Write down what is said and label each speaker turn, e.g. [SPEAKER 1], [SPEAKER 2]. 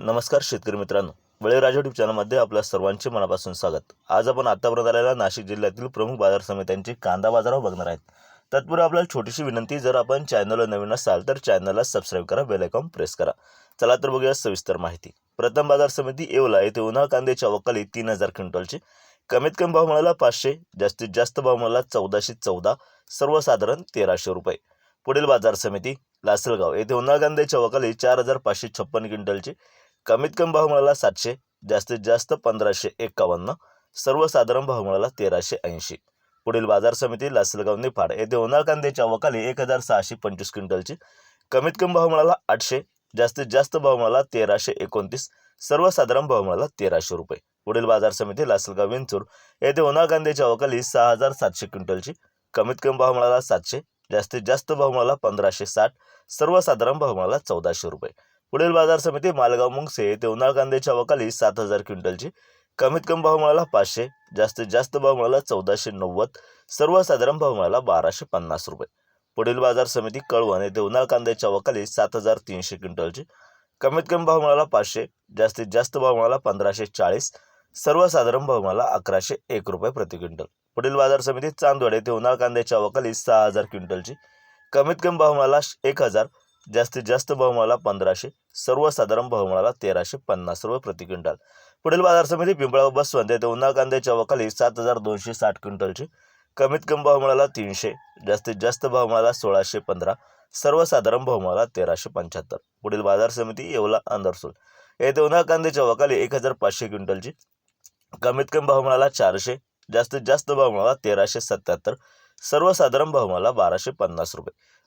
[SPEAKER 1] नमस्कार शेतकरी मित्रांनो. बळीराजा ट्यूब चॅनलमध्ये आपल्या सर्वांचे मनापासून स्वागत. आज आपण आतापर्यंत आलेल्या नाशिक जिल्ह्यातील प्रमुख बाजार समित्यांचे कांदा बाजारावर बघणार आहेत. तत्पूर्वी आपल्याला छोटीशी विनंती जर आपण चॅनलला नवीन असाल तर चॅनलला सबस्क्राईब करा बेलायकॉन प्रेस करा. चला तर बघूया सविस्तर माहिती. प्रथम बाजार समिती येवला येथे उन्हाळ कांद्याच्या वकाली तीन हजार क्विंटलची. कमीत कमी भाव मिळाला पाचशे जास्तीत जास्त भाव मिळाला चौदाशे चौदा सर्वसाधारण तेराशे रुपये. पुढील बाजार समिती लासलगाव येथे उन्हाळ कांद्याच्या वकाली चार हजार पाचशे छप्पन क्विंटलची. कमीत कमी भाव मिळाला सातशे जास्तीत जास्त पंधराशे एकावन्न सर्वसाधारण भाव मिळाला तेराशे ऐंशी. पुढील बाजार समिती लासलगाव निफाड येथे उन्हाळ कांद्याच्या वकाली एक हजार सहाशे पंचवीस क्विंटलची. कमीत कमी भाव मिळाला आठशे जास्तीत जास्त भाव मिळाला तेराशे एकोणतीस सर्वसाधारण भाव मिळाला तेराशे रुपये. पुढील बाजार समिती लासलगाव विंचूर येथे उन्हाळ कांद्याच्या वकाली सहा हजार सातशे क्विंटलची. कमीत कमी भाव मिळाला सातशे जास्तीत जास्त भाव मिळाला पंधराशे साठ सर्वसाधारण भाव मिळाला चौदाशे रुपये. पुढील बाजार समिती मालगाव मुंगसे ते उन्हाळ कांद्याच्या वकाली सात हजार क्विंटलची. कमीत कमी भाव मिळाला पाचशे जास्तीत जास्त भाव मिळाला चौदाशे नव्वद सर्वसाधारण भाव मिळाला बाराशे पन्नास रुपये. पुढील बाजार समिती कळवण येथे उन्हाळ कांद्याच्या वकाली सात हजार तीनशे क्विंटलची. कमीत कमी भाव मिळाला पाचशे जास्तीत जास्त भाव मिळाला पंधराशे चाळीस सर्वसाधारण भाव मिळाला अकराशे एक रुपये प्रति क्विंटल. पुढील बाजार समिती चांदवड येथे उन्हाळ कांद्याच्या वकाली सहा हजार क्विंटलची. कमीत कमी भाव मिळाला एक हजार जास्तीत जास्त भाव पंधराशे सर्वसाधारण भाव तेराशे पन्नास रुपये प्रति क्विंटल. पुढील बाजार समिती पिंपळा बसवंत येथे उन्हा कांद्याच्या वकाली सात हजार दोनशे साठ क्विंटलची. कमीत कमी भाव मिळाला तीनशे जास्तीत जास्त भाव मिळाला सोळाशे पंधरा सर्वसाधारण भाव मिळाला तेराशे पंच्याहत्तर. पुढील बाजार समिती येवला अंदरसूल येथे उन्हा कांद्याच्या वकाली एक हजार पाचशे क्विंटलची. कमीत कमी भाव मिळाला चारशे जास्तीत जास्त भाव मिळाला तेराशे सत्याहत्तर सर्वसाधारण भाव मिळाला बाराशे पन्नास रुपये.